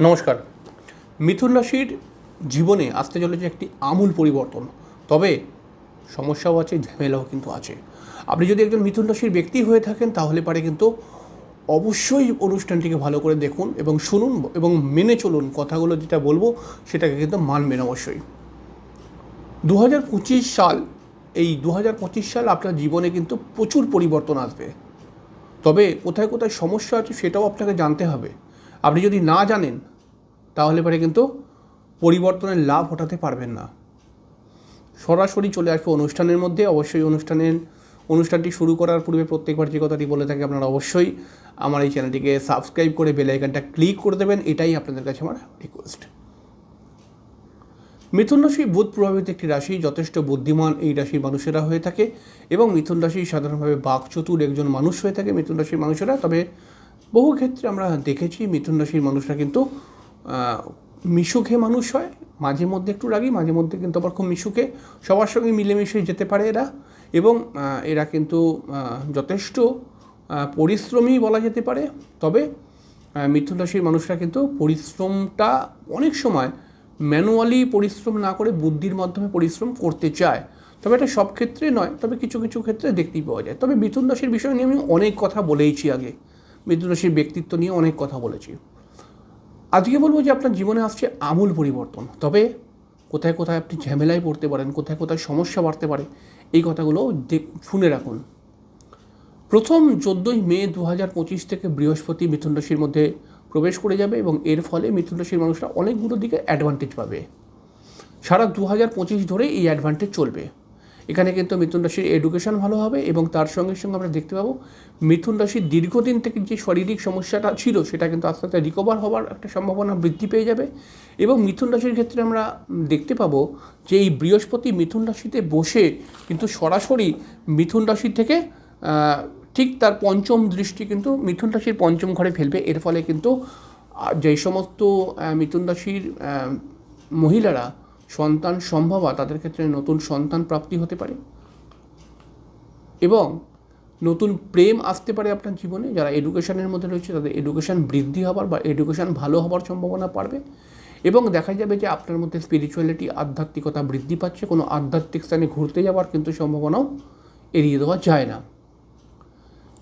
নমস্কার। মিথুন রাশির জীবনে আসতে চলেছে একটি আমূল পরিবর্তন। তবে সমস্যাও আছে, ঝামেলাও কিন্তু আছে। আপনি যদি একজন মিথুন রাশির ব্যক্তি হয়ে থাকেন, তাহলে পারে কিন্তু অবশ্যই অনুষ্ঠানটিকে ভালো করে দেখুন এবং শুনুন এবং মেনে চলুন কথাগুলো যেটা বলব, সেটাকে কিন্তু মানবেন অবশ্যই। দু হাজার পঁচিশ সাল, এই দু হাজার পঁচিশ সাল আপনার জীবনে কিন্তু প্রচুর পরিবর্তন আসবে। তবে কোথায় কোথায় সমস্যা আছে, সেটাও আপনাকে জানতে হবে। আপনি যদি না জানেন, তাহলে পরে কিন্তু পরিবর্তনের লাভ হটাতে পারবেন না। সরাসরি চলে আসবে অনুষ্ঠানের মধ্যে। অবশ্যই অনুষ্ঠানের, অনুষ্ঠানটি শুরু করার পূর্বে প্রত্যেকবার যে কথাটি বলে থাকি আপনারা অবশ্যই আমার এই চ্যানেলটিকে সাবস্ক্রাইব করে বেল আইকনটা ক্লিক করে দেবেন। এটাই আপনাদের কাছে আমার রিকোয়েস্ট মিথুন রাশি বুধ প্রভাবিত একটি রাশি। যথেষ্ট বুদ্ধিমান এই রাশির মানুষেরা হয়ে থাকে এবং মিথুন রাশি সাধারণভাবে বাকচতুর একজন মানুষ হয়ে থাকে। মিথুন রাশির মানুষেরা, তবে বহু ক্ষেত্রে আমরা দেখেছি মিথুন রাশির মানুষরা কিন্তু মিশুখে মানুষ হয়, মাঝে মধ্যে একটু রাগি, মাঝে মধ্যে কিন্তু আবার খুব মিশুখে, সবার সঙ্গে মিলেমিশে যেতে পারে এরা এবং এরা কিন্তু যথেষ্ট পরিশ্রমী বলা যেতে পারে। তবে মিথুন রাশির মানুষরা কিন্তু পরিশ্রমটা অনেক সময় ম্যানুয়ালি পরিশ্রম না করে বুদ্ধির মাধ্যমে পরিশ্রম করতে চায়। তবে এটা সব ক্ষেত্রে নয়, তবে কিছু কিছু ক্ষেত্রে দেখতেই পাওয়া যায়। তবে মিথুন রাশির বিষয় নিয়ে আমি অনেক কথা বলেইছি আগে। মিথুন ব্যক্তিত্ব নিয়ে অনেক কথা বলেছি। আজকে বলব যে আপনার জীবনে আসছে আমূল পরিবর্তন। তবে কোথায় কোথায় আপনি ঝামেলায় পড়তে পারেন, কোথায় কোথায় সমস্যা বাড়তে পারে, এই কথাগুলো শুনে রাখুন। প্রথম চোদ্দোই মে দু হাজার পঁচিশ থেকে বৃহস্পতি মিথুন রাশির মধ্যে প্রবেশ করে যাবে এবং এর ফলে মিথুন রাশির মানুষরা অনেকগুলো দিকে অ্যাডভান্টেজ পাবে। সারা দু হাজার পঁচিশ ধরে এই অ্যাডভান্টেজ চলবে। এখানে কিন্তু মিথুন রাশির এডুকেশন ভালো হবে এবং তার সঙ্গে সঙ্গে আমরা দেখতে পাবো মিথুন রাশির দীর্ঘদিন থেকে যে শারীরিক সমস্যাটা ছিল, সেটা কিন্তু আস্তে আস্তে রিকভার হওয়ার একটা সম্ভাবনা বৃদ্ধি পেয়ে যাবে এবং মিথুন রাশির ক্ষেত্রে আমরা দেখতে পাবো যে এই বৃহস্পতি মিথুন রাশিতে বসে কিন্তু সরাসরি মিথুন রাশি থেকে ঠিক তার পঞ্চম দৃষ্টি কিন্তু মিথুন রাশির পঞ্চম ঘরে ফেলবে। এর ফলে কিন্তু যেই সমস্ত মিথুন রাশির মহিলারা সন্তান সম্ভব সম্ভবা তাদের ক্ষেত্রে নতুন সন্তান প্রাপ্তি হতে পারে। এবং নতুন প্রেম আসতে পারে আপনার জীবনে, যারা এডুকেশনের মধ্যে রয়েছে তাদের এডুকেশন বৃদ্ধি হবার বা এডুকেশান ভালো হবার সম্ভাবনা পারবে এবং দেখা যাবে যে আপনার মধ্যে স্পিরিচুয়ালিটি আধ্যাত্মিকতা বৃদ্ধি পাচ্ছে, কোনো আধ্যাত্মিক স্থানে ঘুরতে যাওয়ার কিন্তু সম্ভাবনাও এড়িয়ে দেওয়া যায় না।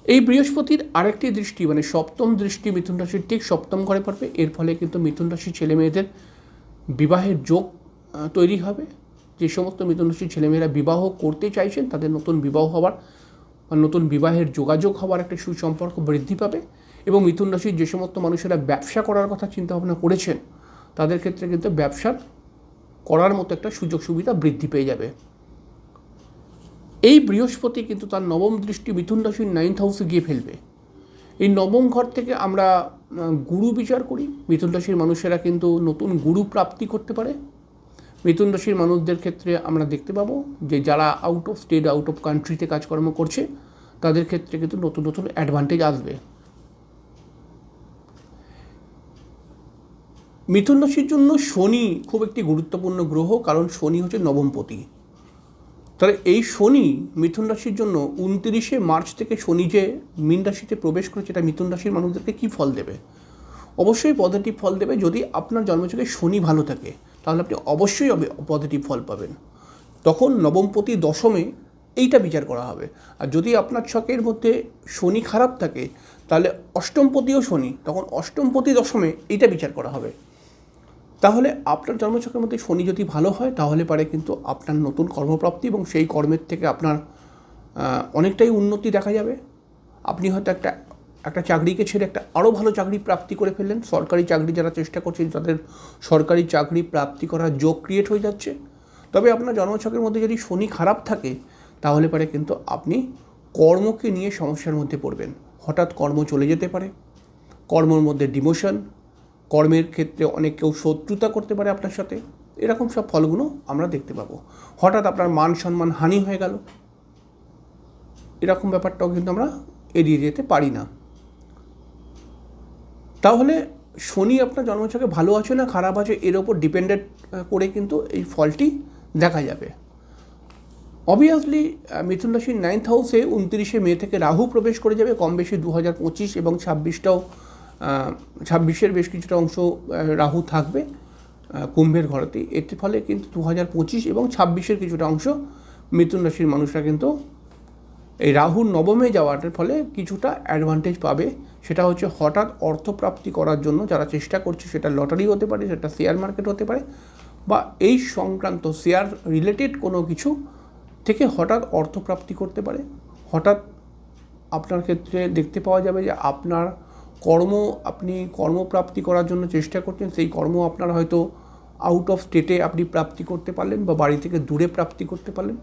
এই বৃহস্পতির আরেকটি দৃষ্টি মানে সপ্তম দৃষ্টি মিথুন রাশির ঠিক সপ্তম ঘরে পড়বে। এর ফলে কিন্তু মিথুন রাশির ছেলে মেয়েদের বিবাহের যোগ তৈরি হবে। যে সমস্ত মিথুন রাশির ছেলেমেয়েরা বিবাহ করতে চাইছেন, তাদের নতুন বিবাহ হওয়ার বা নতুন বিবাহের যোগাযোগ হওয়ার একটা সুসম্পর্ক বৃদ্ধি পাবে এবং মিথুন রাশির যে সমস্ত মানুষেরা ব্যবসা করার কথা চিন্তাভাবনা করেছেন, তাদের ক্ষেত্রে কিন্তু ব্যবসার করার মতো একটা সুযোগ সুবিধা বৃদ্ধি পেয়ে যাবে। এই বৃহস্পতি কিন্তু তার নবম দৃষ্টি মিথুন রাশির নাইন্থ হাউসে গিয়ে ফেলবে। এই নবম ঘর থেকে আমরা গুরু বিচার করি। মিথুন রাশির মানুষেরা কিন্তু নতুন গুরু প্রাপ্তি করতে পারে। মিথুন রাশির মানুষদের ক্ষেত্রে আমরা দেখতে পাবো যে যারা out of state out of কান্ট্রিতে কাজকর্ম করছে, তাদের ক্ষেত্রে কিন্তু নতুন নতুন অ্যাডভান্টেজ আসবে। মিথুন রাশির জন্য শনি খুব একটি গুরুত্বপূর্ণ গ্রহ, কারণ শনি হচ্ছে নবমপতি তাহলে এই শনি মিথুন রাশির জন্য উনতিরিশে মার্চ থেকে শনি যে মীন রাশিতে প্রবেশ করেছে, এটা মিথুন রাশির মানুষদেরকে কী ফল দেবে? অবশ্যই পজিটিভ ফল দেবে যদি আপনার জন্মছকে শনি ভালো থাকে। তাহলে আপনি অবশ্যই পজিটিভ ফল পাবেন। তখন নবমপতি দশমে এইটা বিচার করা হবে। আর যদি আপনার ছকের মধ্যে শনি খারাপ থাকে, তাহলে অষ্টমপতিও শনি, তখন অষ্টমপতি দশমে এইটা বিচার করা হবে। তাহলে আপনার জন্মছকের মধ্যে শনি যদি ভালো হয়, তাহলে পারে কিন্তু আপনার নতুন কর্মপ্রাপ্তি এবং সেই কর্মের থেকে আপনার অনেকটাই উন্নতি দেখা যাবে। আপনি হয়তো একটা একটা চাকরিকে ছেড়ে একটা আরও ভালো চাকরি প্রাপ্তি করে ফেললেন। সরকারি চাকরি যারা চেষ্টা করছেন, তাদের সরকারি চাকরি প্রাপ্তি করার যোগ ক্রিয়েট হয়ে যাচ্ছে। তবে আপনার জন্মছকের মধ্যে যদি শনি খারাপ থাকে, তাহলে পারে কিন্তু আপনি কর্মকে নিয়ে সমস্যার মধ্যে পড়বেন। হঠাৎ কর্ম চলে যেতে পারে, কর্মের মধ্যে ডিমোশন কর্মের ক্ষেত্রে অনেক কেউ শত্রুতা করতে পারে আপনার সাথে। এরকম সব ফলগুলো আমরা দেখতে পাবো। হঠাৎ আপনার মান সম্মান হানি হয়ে গেল। এরকম ব্যাপারটাও কিন্তু আমরা এড়িয়ে যেতে পারি না। তাহলে শনি আপনার জন্মছকে ভালো আছে না খারাপ আছে, এর ওপর ডিপেন্ডেন্ট করে কিন্তু এই ফলটি দেখা যাবে। অবভিয়াসলি মিথুন রাশির নাইন্থ হাউসে উনত্রিশে মে থেকে রাহু প্রবেশ করে যাবে, কম বেশি দু হাজার পঁচিশ এবং ছাব্বিশটাও ছাব্বিশের বেশ কিছুটা অংশ রাহু থাকবে কুম্ভের ঘরেতে এর ফলে কিন্তু দু হাজার পঁচিশ এবং ছাব্বিশের কিছুটা অংশ মিথুন রাশির মানুষরা কিন্তু এই রাহুর নবমে যাওয়াটার ফলে কিছুটা অ্যাডভান্টেজ পাবে সেটা হচ্ছে হঠাৎ অর্থপ্রাপ্তি করার জন্য যারা চেষ্টা করছে সেটা লটারি হতে পারে, সেটা শেয়ার মার্কেট হতে পারে বা এই সংক্রান্ত শেয়ার রিলেটেড কোনো কিছু থেকে হঠাৎ অর্থপ্রাপ্তি করতে পারে। হঠাৎ আপনার ক্ষেত্রে দেখতে পাওয়া যাবে যে আপনার কর্ম, আপনি কর্মপ্রাপ্তি করার জন্য চেষ্টা করছেন, সেই কর্ম আপনার হয়তো আউট অফ স্টেটে আপনি প্রাপ্তি করতে পারলেন বা বাড়ি থেকে দূরে প্রাপ্তি করতে পারলেন।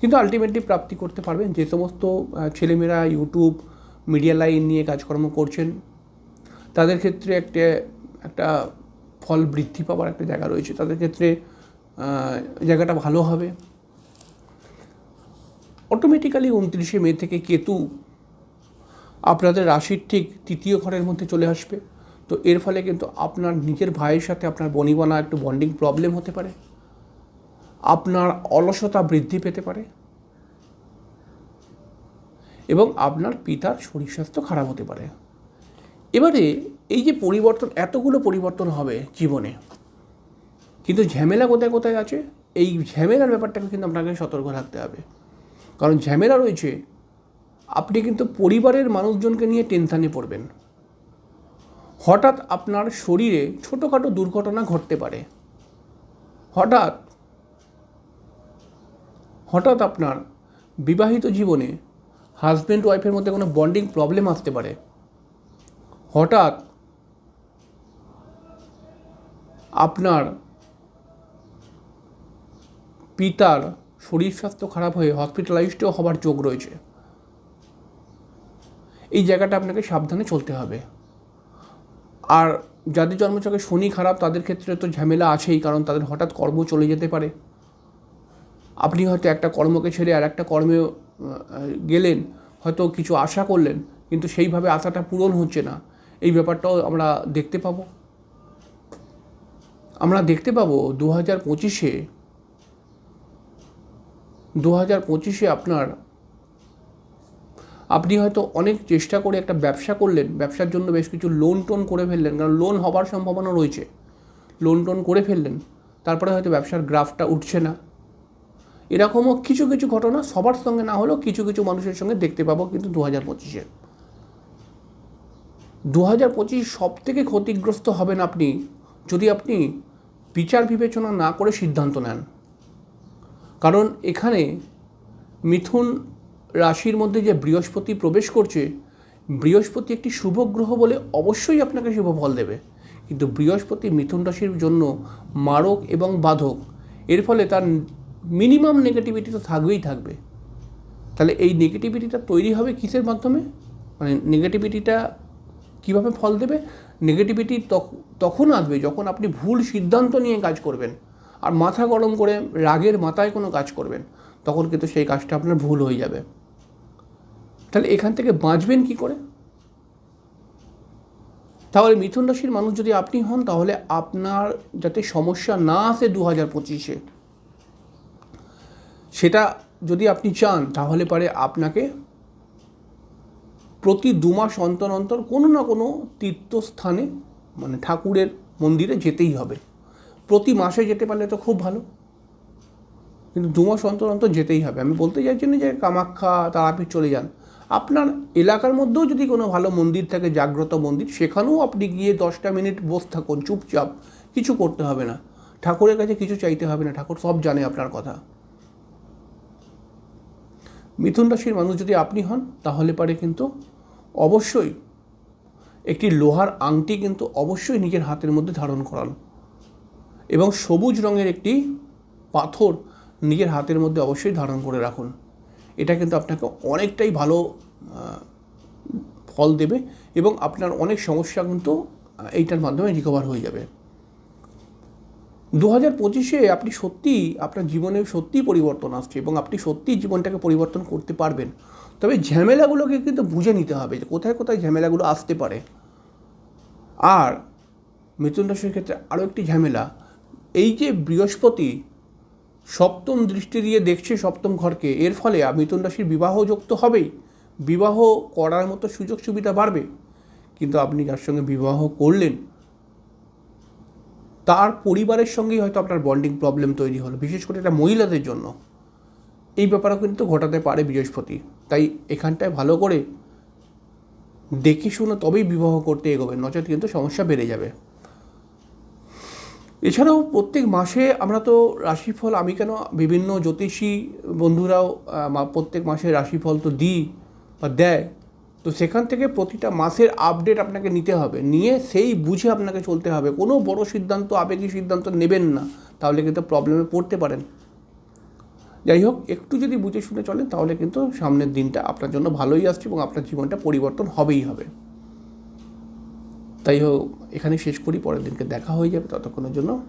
কিন্তু আলটিমেটলি প্রাপ্তি করতে পারবেন। যে সমস্ত ছেলেমেয়েরা ইউটিউব মিডিয়া লাইন নিয়ে কাজকর্ম করছেন। তাদের ক্ষেত্রে একটা একটা ফল বৃদ্ধি পাওয়ার একটা জায়গা রয়েছে। তাদের ক্ষেত্রে জায়গাটা ভালো হবে। অটোমেটিক্যালি উনত্রিশে মে থেকে কেতু আপনাদের রাশির ঠিক তৃতীয় ঘরের মধ্যে চলে আসবে। তো এর ফলে কিন্তু আপনার নিজের ভাইয়ের সাথে আপনার বনিবনা, একটু বন্ডিং প্রবলেম হতে পারে। আপনার অলসতা বৃদ্ধি পেতে পারে। এবং আপনার পিতার শরীর স্বাস্থ্য খারাপ হতে পারে। এবারে এই যে পরিবর্তন, এতগুলো পরিবর্তন হবে জীবনে, কিন্তু ঝামেলা কোথায় কোথায় আছে? এই ঝামেলার ব্যাপারটাকে কিন্তু আপনাকে সতর্ক থাকতে হবে। কারণ ঝামেলা রয়েছে, আপনি কিন্তু পরিবারের মানুষজনকে নিয়ে টেনশানে পড়বেন। হঠাৎ আপনার শরীরে ছোটোখাটো দুর্ঘটনা ঘটতে পারে। হঠাৎ হঠাৎ আপনার বিবাহিত জীবনে হাজব্যান্ড ওয়াইফের মধ্যে কোনো বন্ডিং প্রবলেম আসতে পারে। হঠাৎ আপনার পিতার শরীর স্বাস্থ্য খারাপ হয়ে হসপিটালাইজডও হবার যোগ রয়েছে। এই জায়গাটা আপনাকে সাবধানে চলতে হবে। আর যাদের জন্মচকে শনি খারাপ, তাদের ক্ষেত্রে তো ঝামেলা আছেই, কারণ তাদের হঠাৎ কর্ম চলে যেতে পারে। আপনি হয়তো একটা কর্মকে ছেড়ে আর একটা কর্মে গেলেন, হয়তো কিছু আশা করলেন, কিন্তু সেইভাবে আশাটা পূরণ হচ্ছে না। এই ব্যাপারটাও আমরা দেখতে পাবো। আমরা দেখতে পাবো দু হাজার পঁচিশে দু হাজার পঁচিশে আপনার, আপনি হয়তো অনেক চেষ্টা করে একটা ব্যবসা করলেন, ব্যবসার জন্য বেশ কিছু লোন টোন করে ফেললেন, কারণ লোন হবার সম্ভাবনা রয়েছে। লোন টোন করে ফেললেন, তারপরে হয়তো ব্যবসার গ্রাফটা উঠছে না। এরকমও কিছু কিছু ঘটনা সবার সঙ্গে না হলেও কিছু কিছু মানুষের সঙ্গে দেখতে পাবো কিন্তু দু হাজার পঁচিশে। দু হাজার পঁচিশ সব থেকে ক্ষতিগ্রস্ত হবেন আপনি যদি আপনি বিচার বিবেচনা না করে সিদ্ধান্ত নেন। কারণ এখানে মিথুন রাশির মধ্যে যে বৃহস্পতি প্রবেশ করছে, বৃহস্পতি একটি শুভ গ্রহ বলে অবশ্যই আপনাকে শুভ ফল দেবে। কিন্তু বৃহস্পতি মিথুন রাশির জন্য মারক এবং বাধক। এর ফলে তার মিনিমাম নেগেটিভিটি তো থাকবেই থাকবে। তাহলে এই নেগেটিভিটিটা তৈরি হবে কিসের মাধ্যমে? মানে নেগেটিভিটিটা কীভাবে ফল দেবে? নেগেটিভিটি তখন আসবে যখন আপনি ভুল সিদ্ধান্ত নিয়ে কাজ করবেন। আর মাথা গরম করে রাগের মাথায় কোনো কাজ করবেন, তখন কিন্তু সেই কাজটা আপনার ভুল হয়ে যাবে। তাহলে এখান থেকে বাঁচবেন কি করে? তাহলে মিথুন রাশির মানুষ যদি আপনি হন, তাহলে আপনার যাতে সমস্যা না আসে দু হাজার পঁচিশে সেটা যদি আপনি চান, তাহলে পারে আপনাকে প্রতি দু মাস অন্তর অন্তর কোনো না কোনো তীর্থস্থানে মানে ঠাকুরের মন্দিরে যেতেই হবে। প্রতি মাসে যেতে পারলে তো খুব ভালো। কিন্তু দু মাস অন্তর অন্তর যেতেই হবে। আমি বলতে চাইছি না যে কামাখ্যা, তারাপীঠ চলে যান। আপনার এলাকার মধ্যেও যদি কোনো ভালো মন্দির থাকে, জাগ্রত মন্দির, সেখানেও আপনি গিয়ে দশটা মিনিট বসে থাকুন, চুপচাপ। কিছু করতে হবে না। ঠাকুরের কাছে কিছু চাইতে হবে না। ঠাকুর সব জানে আপনার কথা। মিথুন রাশির মানুষ যদি আপনি হন, তাহলে পারে কিন্তু অবশ্যই একটি লোহার আংটি কিন্তু অবশ্যই নিজের হাতের মধ্যে ধারণ করান এবং সবুজ রঙের একটি পাথর নিজের হাতের মধ্যে অবশ্যই ধারণ করে রাখুন। এটা কিন্তু আপনাকে অনেকটাই ভালো ফল দেবে এবং আপনার অনেক সমস্যা কিন্তু এইটার মাধ্যমে রিকভার হয়ে যাবে। দু হাজার পঁচিশে আপনি সত্যিই আপনার জীবনে সত্যিই পরিবর্তন আসছে এবং আপনি সত্যিই জীবনটাকে পরিবর্তন করতে পারবেন। তবে ঝামেলাগুলোকে কিন্তু বুঝে নিতে হবে যে কোথায় কোথায় ঝামেলাগুলো আসতে পারে। আর মিথুন রাশির ক্ষেত্রে আরও একটি ঝামেলা, এই যে বৃহস্পতি সপ্তম দৃষ্টি দিয়ে দেখছে সপ্তম ঘরকে, এর ফলে মিথুন রাশির বিবাহ যোগ তো হবেই। বিবাহ করার মতো সুযোগ সুবিধা বাড়বে। কিন্তু আপনি যার সঙ্গে বিবাহ করলেন তার পরিবারের সঙ্গেই হয়তো আপনার বন্ডিং প্রবলেম তৈরি হলো, বিশেষ করে এটা মহিলাদের জন্য। এই ব্যাপারও কিন্তু ঘটাতে পারে বৃহস্পতি। তাই এখানটায় ভালো করে দেখে শুনে তবেই বিবাহ করতে এগোবেন, নচেত কিন্তু সমস্যা বেড়ে যাবে। এছাড়াও প্রত্যেক মাসে আমরা তো রাশিফল, আমি কেন বিভিন্ন জ্যোতিষী বন্ধুরাও প্রত্যেক মাসে রাশিফল তো দিই বা দেয়। তো সেখান থেকে প্রতিটা মাসের আপডেট আপনাকে নিতে হবে। নিয়ে সেই বুঝে আপনাকে চলতে হবে। কোনো বড় সিদ্ধান্ত আবেগী সিদ্ধান্ত নেবেন না। তাহলে কিন্তু প্রবলেমে পড়তে পারেন। যাই হোক, একটু যদি বুঝে শুনে চলেন, তাহলে কিন্তু সামনের দিনটা আপনার জন্য ভালোই আসছে এবং আপনার জীবনটা পরিবর্তন হবেই হবে। তাই হোক এখানে শেষ করি। পরের দিনকে দেখা হয়ে যাবে। ততক্ষণের জন্য